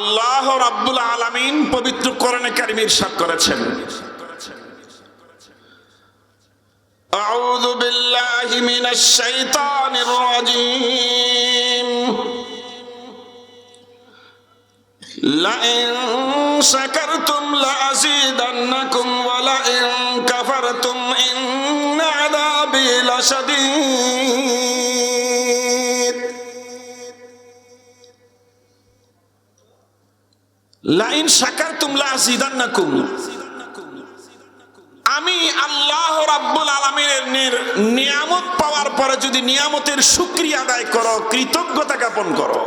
আল্লাহ রাব্বুল আলামিন পবিত্র কোরআনে কারিম ইরশাদ করেছেন أعوذ بالله من الشيطان الرجيم لئن شكرتم لأزيدنكم ولئن كفرتم إن عذابي لشديد আমি আল্লাহ রাব্বুল আলামিনের নিয়ামত পাওয়ার পরে যদি নিয়ামতের শুকরিয়া আদায় করো, কৃতজ্ঞতা জ্ঞাপন করো।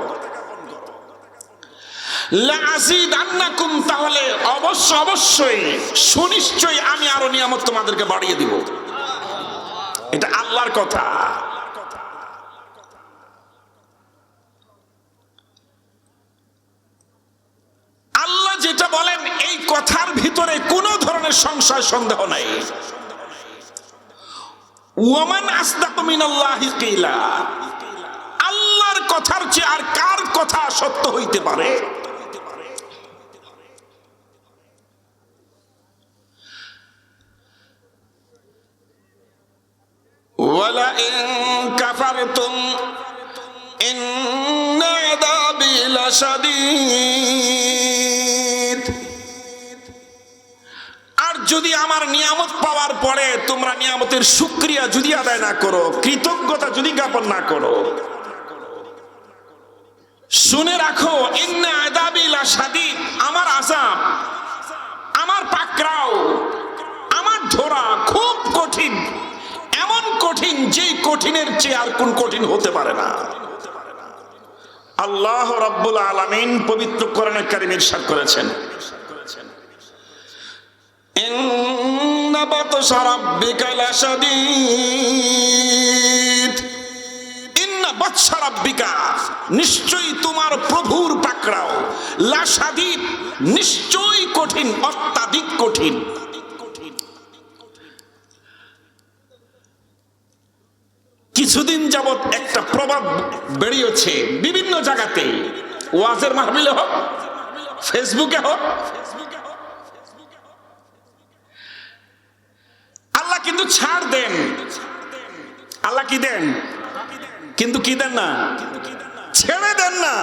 তাহলে অবশ্য অবশ্যই, সুনিশ্চয়ই আমি আরও নিয়ামত তোমাদেরকে বাড়িয়ে দিব। এটা আল্লাহর কথা আল্লাহ যেটা বলেন এই কথার ভিতরে কোনো ধরনের সংশয় সন্দেহ নাই ওমান আসদাক মিনাল্লাহি কিলা আল্লাহর কথার চেয়ে আর কার কথা সত্য হইতে পারে ولئن كفرتم إن عذابي لشديد পরে তোমরা নিয়ামতের শুক্রিয়া যদি আদায় না করো, কৃতজ্ঞতা যদি জ্ঞাপন না করো। শুনে রাখো আমার আযাব, আমার পাকরাও আমার ধরা খুব কঠিন, এমন কঠিন যেই কঠিনের চেয়ে আর কোন কঠিন হতে পারে না। আল্লাহ রাব্বুল আলামিন পবিত্র কোরআনের কারিমে ইরশাদ করেছেন। নিশ্চয়ই তোমার প্রভুর পাকড়াও। নিশ্চয়ই কঠিন, অত্যাধিক কঠিন। কিছুদিন যাবৎ একটা প্রভাব বেরিয়েছে বিভিন্ন জায়গাতে। ওয়াজের মাহবিলে হোক, ফেসবুকে হোক আল্লাহ কিন্তু ছাড় দেন। আল্লাহ কি দেন? কিন্তু কি দেন না? ছেড়ে দেন না।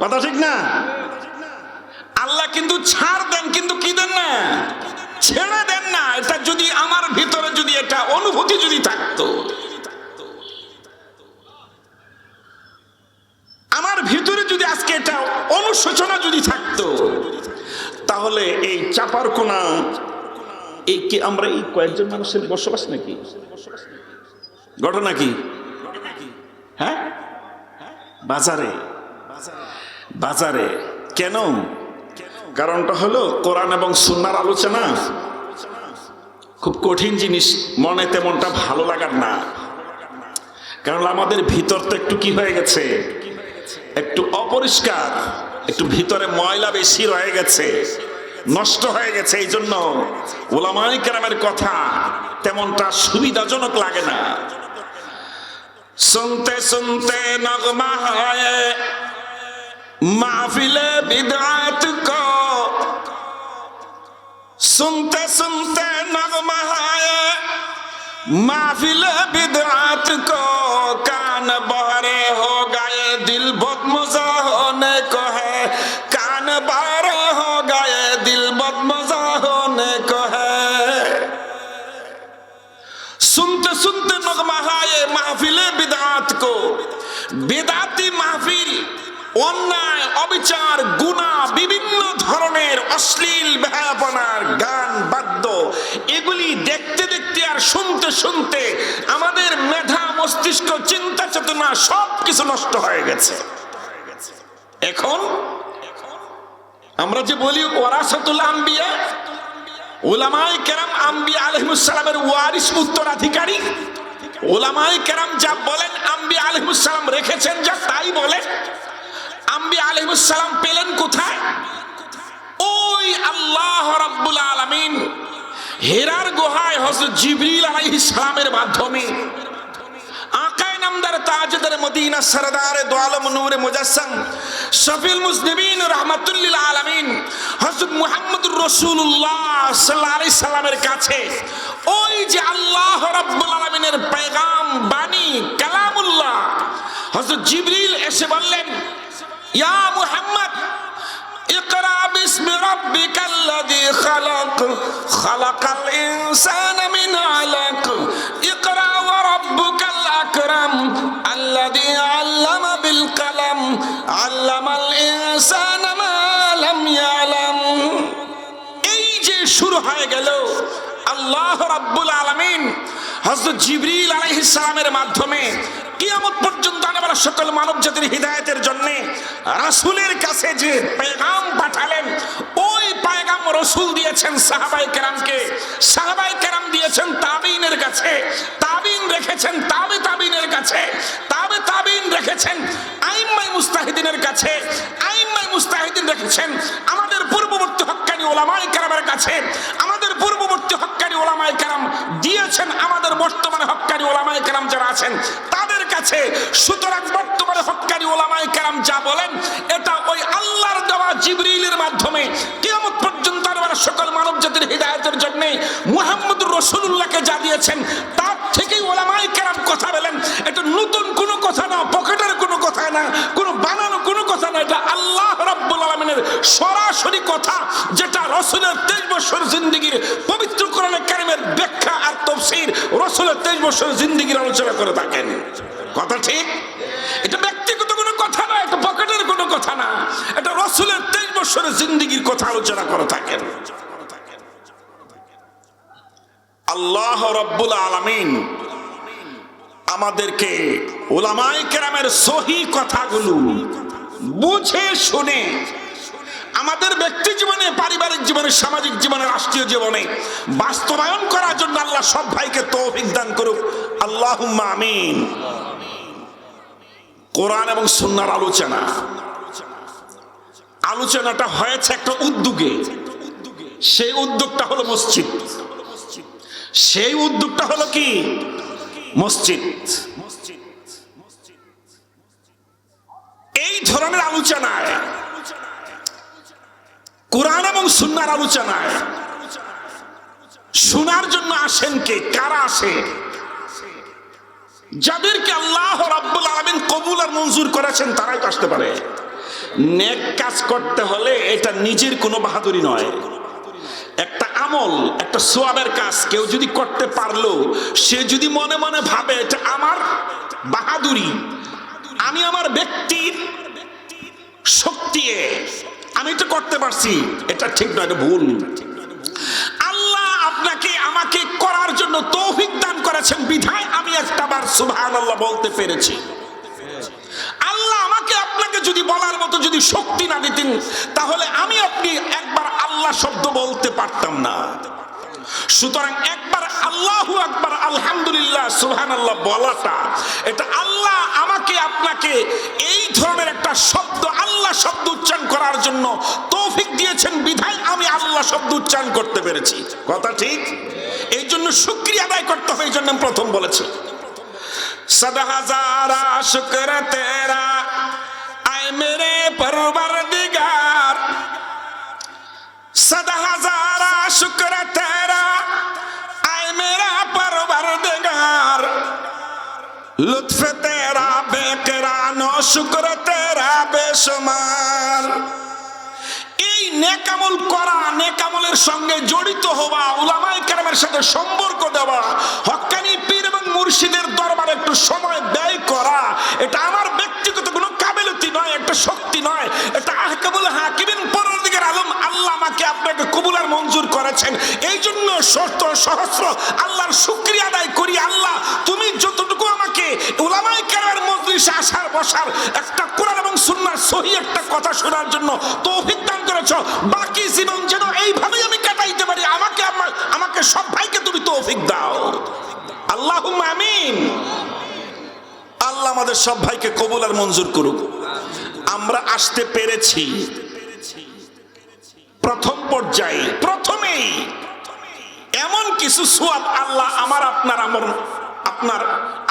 কথা ঠিক না? আল্লাহ কিন্তু ছাড় দেন, কিন্তু কি দেন না? ছেড়ে দেন না। এটা যদি আমার ভিতরে যদি এটা অনুভূতি যদি থাকতো। আমার ভিতরে যদি আজকে এটা অনুশোচনা যদি থাকতো, তাহলে এই চাপার কোনা এই কি আমরা এই কয়েকজন মানুষের বসবাস নাকি? ঘটনা কি? হ্যাঁ? বাজারে। বাজারে। কেন? কারণটা হলো কোরআন এবং সুন্নার আলোচনা। খুব কঠিন জিনিস, মনে তেমনটা ভালো লাগার না। কারণ আমাদের ভিতর তো একটু কি হয়ে গেছে? একটু অপরিষ্কার, একটু ভিতরে ময়লা বেশি রয়ে গেছে। নষ্ট হয়ে গেছে এই জন্য ওলামাই কেরামের কথা তেমনটা সুবিধাজনক লাগে না। শুনতে শুনতে নগমা হয়। মাহফিলে বিদাত শুনতে শুনতে নগমা হয়। মাহফিলে বিদাত কান বহরে হো গায়ে দিল বদমজা হনে नगमा है महफिल बिदआत को বিদাতি মাহফিল অন্যায় অবিচার গুণা বিভিন্ন ধরনের অশ্লীল বেহাপনার গান বাদ্য এগুলি দেখতে দেখতে আর শুনতে শুনতে আমাদের মেধা মস্তিষ্ক চিন্তা চেতনা সব কিছু নষ্ট হয়ে গেছে এখন আমরা যে বলি ওরাসাতুল আম্বিয়া ওলামাই কেরাম আম্বিয়া আলহিমুসালামের ওয়ারিস উত্তরাধিকারী ওলামাই কেরাম যা বলেন, আম্বি আলহিমুসালাম রেখেছেন যা, তাই বলেন আম্বি আলহিমুসালাম পেলেন কোথায়? ওই আল্লাহ রাব্বুল আলামিন হেরার গুহায় হযরত জিবরিল আলাইহিস সালামের মাধ্যমে আকায় নামদার তাজদার মদিনা সরদার দোয়ালম নূরে মুজাসসাম শফিল মুসলিমিন রহমাতুল্লিল আলামিন হযরত মুহাম্মদুর রাসূলুল্লাহ সাল্লাল্লাহু আলাইহি সাল্লামের কাছে ওই যে আল্লাহ রাব্বুল আলামিনের পেগাম বাণী কালামুল্লাহ হযরত জিবরিল এসে বললেন ইয়া মুহাম্মদ اقرأ باسم ربك الذي خلق خلق الإنسان من علق اقرأ وربك الأكرم الذي علم بالقلم علم الإنسان ما لم يعلم এই যে শুরু হয়ে গেল আল্লাহ রাব্বুল আলামিন হযরত জিবরিল আলাইহিস সালামের মাধ্যমে কিয়ামত পর্যন্ত আমরা সকল মানব জাতির হিদায়াতের জন্য রাসূলের কাছে যে পেগাম পাঠালেন, ওই পেগাম রসুল দিয়েছেন সাহাবাই কেরামকে। সাহাবাই কেরাম দিয়েছেন তাবিনের কাছে। দিয়েছেন আমাদের বর্তমানে হক্কানি ওলামাই কেরাম যারা আছেন, তাদের কাছে সুতরাং বর্তমানে হক্কানি ওলামাই কেরাম যা বলেন, এটা ওই আল্লাহর দেওয়া জিবরিলের মাধ্যমে কিয়ামত পর্যন্ত সকল মানব জাতির হৃদায়তের জন্য মুহাম্মদুর রসুল্লাহকে যা দিয়েছেন, তার থেকেই ওলামাই কেরাম কথা বলেন। এটা নতুন কোনো কথা না, পকেটের কোনো কথা না, কোনো বানানো সরাসরি কথা যেটা রসুলের তেইশ বছর জিন্দিগির পবিত্র কোরআনে কারিমের ব্যাখ্যা আর তফসির রসুলের তেইশ বছর জিন্দিগির আলোচনা করে থাকেন। কথা ঠিক? এটা ব্যক্তিগত কোনো কথা না এটা পকেটের কোনো কথা না। এটা রসুলের তেইশ বছরের জিন্দিগির কথা আলোচনা করে থাকেন। আল্লাহ রব্বুল আলামিন আমাদেরকে ওলামাই কেরামের সহি কথাগুলো বুঝে শুনে আমাদের ব্যক্তি জীবনে, পারিবারিক জীবনে, সামাজিক জীবনে, রাষ্ট্রীয় জীবনে বাস্তবায়ন করার জন্য আল্লাহ সব ভাইকে তৌফিক দান করুক। আল্লাহ আমিন। কোরআন এবং সুন্নার আলোচনা। আলোচনাটা হয়েছে একটা উদ্যোগে। সেই উদ্যোগটা হলো মসজিদ। সেই উদ্যোগটা হলো কি? মসজিদ। এই ধরনের আলোচনায় কোরআন এবং সুন্নার আলোচনায়। শোনার জন্য আসেন কে? কারা আসে? যাদেরকে আল্লাহ রাব্বুল আলামিন কবুল আর মঞ্জুর করেছেন, তারাই তো আসতে পারে। নেক কাজ করতে হলে এটা নিজের কোনো বাহাদুরি নয়। একটা আমল, একটা সোয়াবের কাজ কেউ যদি করতে পারল, সে যদি মনে মনে ভাবে এটা আমার বাহাদুরি, আমি আমার ব্যক্তির শক্তি আমি এটা করতে পারছি। এটা ঠিক নয়, এটা ভুল। আল্লাহ আপনাকে, আমাকে করার জন্য তৌফিক দান করেছেন বিধায় আমি একটা বার সুবহানাল্লাহ বলতে পেরেছি। আল্লাহ আমাকে আপনাকে যদি বলার মতো যদি শক্তি না দিতেন, তাহলে আমি আপনি একবার আল্লাহ শব্দ বলতে পারতাম না। সুতরাং একবার আল্লাহু আকবার, আলহামদুলিল্লাহ সুহান আল্লাহ বলাটা। এটা আল্লাহ আমাকে, আপনাকে এই ধরনের একটা শব্দ, আল্লাহ শব্দ উচ্চারণ করার জন্য তৌফিক দিয়েছেন বিধায় আমি আল্লাহ শব্দ উচ্চারণ করতে পেরেছি। কথা ঠিক? এই জন্য শুক্রিয়া আদায় করতে হবে এই জন্য প্রথম বলেছি। সদা হাজারা শুক্র তেরা, আয় মেরে পরবার দিগার সদা হাজারা শুক্র তেরা লুৎফ তেরা বেকেরান শুক্র তেরা বেসমার এই নেকামল করা, নেকামলের সঙ্গে জড়িত হওয়া, উলামায় কেরামের সাথে সম্পর্ক দেওয়া, হকানি পীর এবং মুর্শিদের দরবারে একটু সময় ব্যয় করা, এটা আমার ব্যক্তিগত কোনো কাবিলতি নয় একটা শক্তি নয়। এটা আহকাবুল হাকিমিন পরদিকের আলম আল্লাহ আমাকে আপনাকে কবুলার মঞ্জুর করেছেন। এই জন্য সত্য সহস্র আল্লাহর শুক্রিয়া আদায় করি আল্লাহ, তুমি যতটুকু আমাকে উলামাই কেরামের মজলিসে আসার বসার একটা কোরআন এবং সুন্নার সহি একটা কথা শোনার জন্য তৌফিক দান করেছ। বাকি জীবন যেন এইভাবেই আমি কাটাইতে পারি, আমাকে আমার, আমাকে সব ভাইকে তুমি তৌফিক দাও। আল্লাহ আমিন। আল্লাহ আমাদের সব ভাইকে কবুল আর মঞ্জুর করুক। আমরা আসতে পেরেছি। প্রথম পর্যায়ে, প্রথমেই এমন কিছু সোয়াব আল্লাহ আমার আপনার আমার আপনার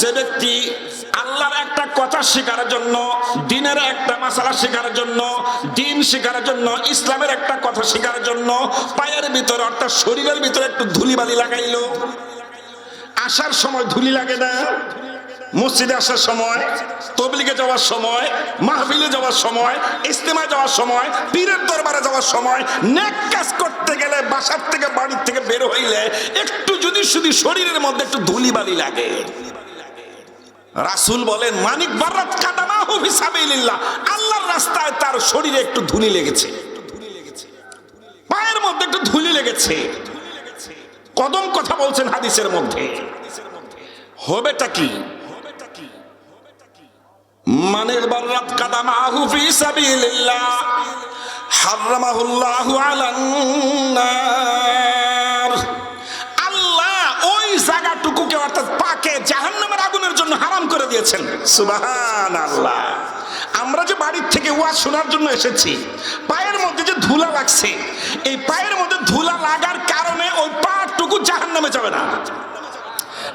যে ব্যক্তি আল্লাহর একটা কথা শেখার জন্য, দিনের একটা মাসালা শেখার জন্য, দিন শেখার জন্য, ইসলামের একটা কথা শেখার জন্য পায়ের ভিতরে অর্থাৎ শরীরের ভিতরে একটু ধুলিবালি লাগাইলো। আসার সময় ধুলি লাগে না? মসজিদে আসার সময়, তবলিগে যাওয়ার সময়, মাহফিলে যাওয়ার সময় ইস্তেমা যাওয়ার সময়, পীরের দরবারে যাওয়ার সময়, নেক কাজ করতে গেলে বাসার থেকে বাড়ির থেকে বের হইলে একটু যদি শুধু শরীরের মধ্যে একটু ধুলিবালি লাগে। রাসূল বলেন, মানিক বারাত কাদামা হুফি সাবিলিল্লাহ আল্লাহর রাস্তায় তার শরীরে একটু ধুলি লেগেছে। পায়ের মধ্যে একটু ধুলি লেগেছে। কদম কথা বলছেন হাদিসের মধ্যে। হবেটা কি? মানের বারাত কাদামাহু ফি সাবিলিল্লাহ। হারামাহুল্লাহু আলান নার। আল্লাহ ওই জায়গাটুকুকে অর্থাৎ পাকে জাহান্নামের আগুনের জন্য হারাম করে দিয়েছেন। সুবহানাল্লাহ। আমরা যে বাড়ির থেকে ওয়াজ শোনার জন্য এসেছি, পায়ের মধ্যে যে ধুলা লাগছে, এই পায়ের মধ্যে ধুলা লাগার কারণে ওই পাটুকু জাহান নামে যাবে না।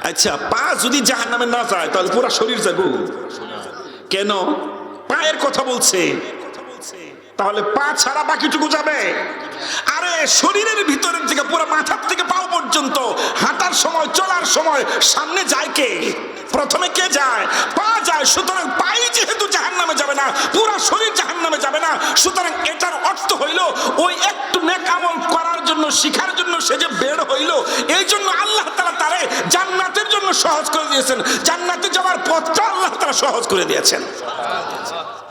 আচ্ছা পা যদি জাহান নামে না যায়, তাহলে পুরো শরীর যাব। কেন? পায়ের কথা বলছে। তাহলে পা ছাড়া বাকিটুকু যাবে। আরে, শরীরের ভিতরের থেকে, পুরো মাথার থেকে পাও পর্যন্ত, হাঁটার সময়, চলার সময়, সামনে যায় কে? প্রথমে কে যায়? পা যায়, সুতরাং পাই যেহেতু জাহান নামে যাবে না, পুরো শরীর জাহান নামে যাবে না, সুতরাং এটার অর্থ হইল, ওই একটু নেক আমল করার জন্য, শিখার জন্য সে যে বের হইল, এই জন্য আল্লাহ তারা তারে জান্নাতের জন্য সহজ করে দিয়েছেন। জান্নাতে যাওয়ার পথটা আল্লাহ তারা সহজ করে দিয়েছেন।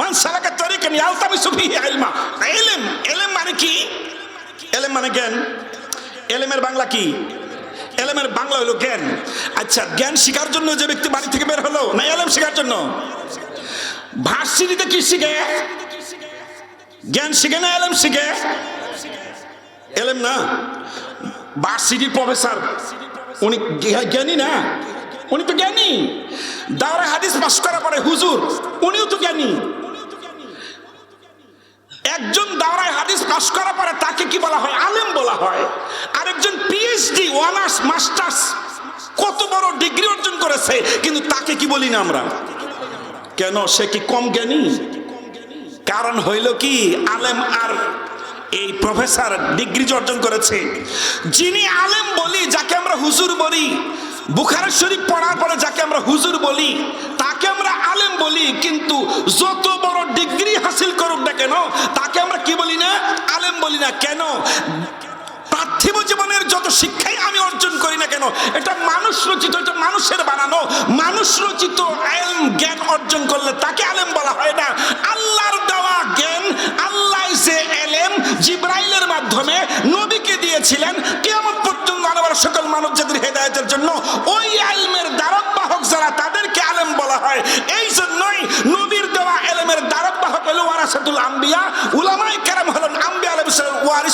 মান সালাকা তরিকান ইয়ালতামিসু ফীহি ইলমা ইলম ইলম মানে কি? ইলম মানে জ্ঞান। ইলমের বাংলা কি? এলেমের বাংলা হলো জ্ঞান। আচ্ছা জ্ঞান শিখার জন্য যে ব্যক্তি বাড়ি থেকে বের হলো, না এলেম শিখার জন্য? ভার্সিটিতে কি শিখে? জ্ঞান শিখে না এলেম শিখে? এলেম না। ভার্সিটি প্রফেসর, উনি জ্ঞানী না? উনি তো জ্ঞানী। দাওরা হাদিস পাশ করা পরে হুজুর, উনিও তো জ্ঞানী। একজন দাওরায় হাদিস পাশ করার পরে তাকে কি বলা হয়? আলেম বলা হয়। আরেকজন পিএইচডি অনার্স মাস্টার্স কত বড় ডিগ্রি অর্জন করেছে, কিন্তু তাকে কি বলি না আমরা? কেন? সে কি কম জ্ঞানী? কারণ হইল কি, আলেম আর এই প্রফেসর ডিগ্রি অর্জন করেছে, যিনি আলেম বলি, যাকে আমরা হুজুর বলি, বুখারের শরীফ পড়ার পরে যাকে আমরা হুজুর বলি আলেম বলি, কিন্তু যত বড় ডিগ্রি হাসিল করুক না কেন, তাকে আমরা কি বলি না? আলেম বলি না। কেন? পার্থিব জীবনের যত শিক্ষাই আমি অর্জন করি না কেন, এটা মানুষ রচিত, এটা মানুষের বানানো। মানুষ রচিত আলেম জ্ঞান অর্জন করলে তাকে আলেম বলা হয় না। আল্লাহর দেওয়া জ্ঞান, আল্লাহ যে এলেম জিব্রাইলের মাধ্যমে নবীকে দিয়েছিলেন কেমন পর্যন্ত আনাবার সকল মানব জাতির হেদায়তের জন্য, ওই আলমের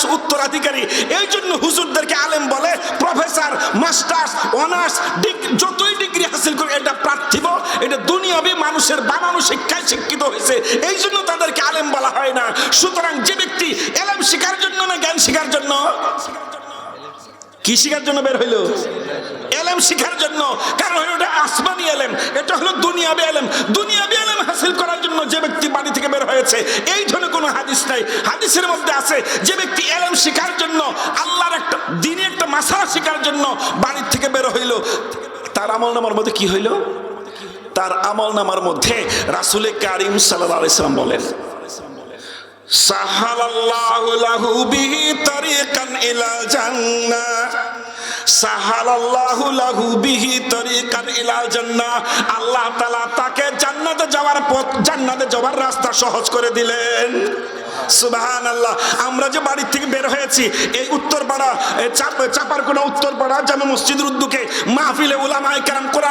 ওয়ারিস উত্তরাধিকারী। এই জন্য হুজুরদেরকে আলেম বলে, প্রফেসর, মাস্টার্স, অনার্স যতই ডিগ্রি হাসিল করে এটা পার্থিব, এটা দুনিয়াবি মানুষের বানানো শিক্ষায় শিক্ষিত হয়েছে। এই জন্য তাদেরকে আলেম বলা হয় না। সুতরাং যে ব্যক্তি এলেম শিখার জন্য না জ্ঞান শিখার জন্য? কি শিখার জন্য বের হইল? এলেম শিখার জন্য। কারণ হলো এটা আসমানি এলেম, এটা হলো দুনিয়াবি এলেম। দুনিয়াবি এলেম হাসিল করার জন্য যে ব্যক্তি বাড়ি থেকে বের হয়েছে, এই ধরনের কোনো হাদিস নাই। হাদিসের মধ্যে আছে, যে ব্যক্তি এলেম শিখার জন্য, আল্লাহর একটা দিনে একটা মাসালা শিখার জন্য বাড়ির থেকে বের হইল। তার আমল নামার মধ্যে কি হইল? তার আমল নামার মধ্যে রাসুলে কারিম সাল্লাহ ইসলাম বলেন, সাহালাল্লাহু লাহু বিহি তরিকান ইলা জান্নাহ। লাহু আল্লাহ তাকে জান্নাতে যাওয়ার পথ জান্নাতে যাওয়ার রাস্তা সহজ করে দিলেন। আমরা যে বাড়ির থেকে বের হয়েছি, এই উত্তরপাড়া উত্তরপাড়া জামে মসজিদের উদ্যোগে মাহফিলে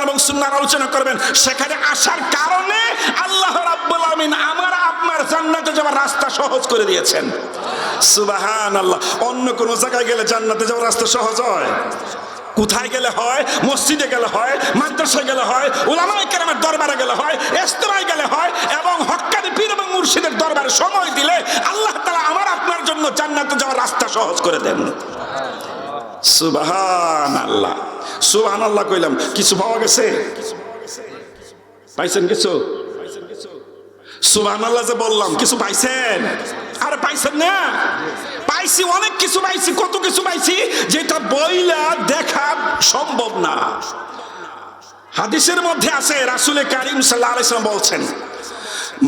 এবং সুন্নাহর আলোচনা করবেন। সেখানে আসার কারণে আল্লাহ আমার আপনার জান্নাতে যাওয়ার রাস্তা সহজ করে দিয়েছেন। সুবাহান আল্লাহ অন্য কোনো জায়গায় গেলে জান্নাতে যাওয়ার রাস্তা সহজ হয়? কোথায় গেলে হয়? মসজিদে গেলে হয়? মাদ্রাসায় গেলে হয়? ওলামাই কেরামের দরবারে গেলে হয়? ইস্তেমায় গেলে হয় এবং হক্কানি পীর এবং মুর্শিদের দরবারে সময় দিলে আল্লাহ তাআলা আমার আপনার জন্য জান্নাতে যাওয়ার রাস্তা সহজ করে দেন। সুবহান আল্লাহ সুবহান আল্লাহ কইলাম, কিছু পাওয়া গেছে? পাইছেন কিছু? সুবহান আল্লাহ যে বললাম, কিছু পাইছেন? আরে পাইছেন না। পাইছি, অনেক কিছু পাইছি, কত কিছু পাইছি, যেটা বইলা দেখা সম্ভব না। হাদিসের মধ্যে আছে, রাসুলে কারিম সাল্লাহ বলছেন,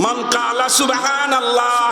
মান কালা সুবহান আল্লাহ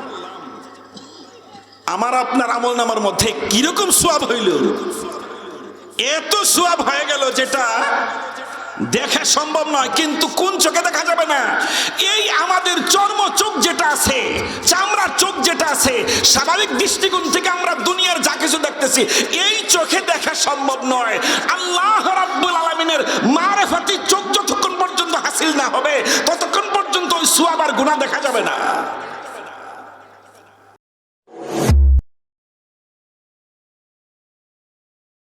আমার আপনার আমল নামার মধ্যে কীরকম সোয়াব হইল? এত সোয়াব হয়ে গেল যেটা দেখা সম্ভব নয়, কিন্তু কোন চোখে দেখা যাবে না? এই আমাদের চর্ম চোখ যেটা আছে, চামড়ার চোখ যেটা আছে, স্বাভাবিক দৃষ্টিকোণ থেকে আমরা দুনিয়ার যা কিছু দেখতেছি, এই চোখে দেখা সম্ভব নয়। আল্লাহ রাব্বুল আলামিনের মারেফাতি চোখ যতক্ষণ পর্যন্ত হাসিল না হবে, ততক্ষণ পর্যন্ত ওই সুয়াবার গুণা দেখা যাবে না।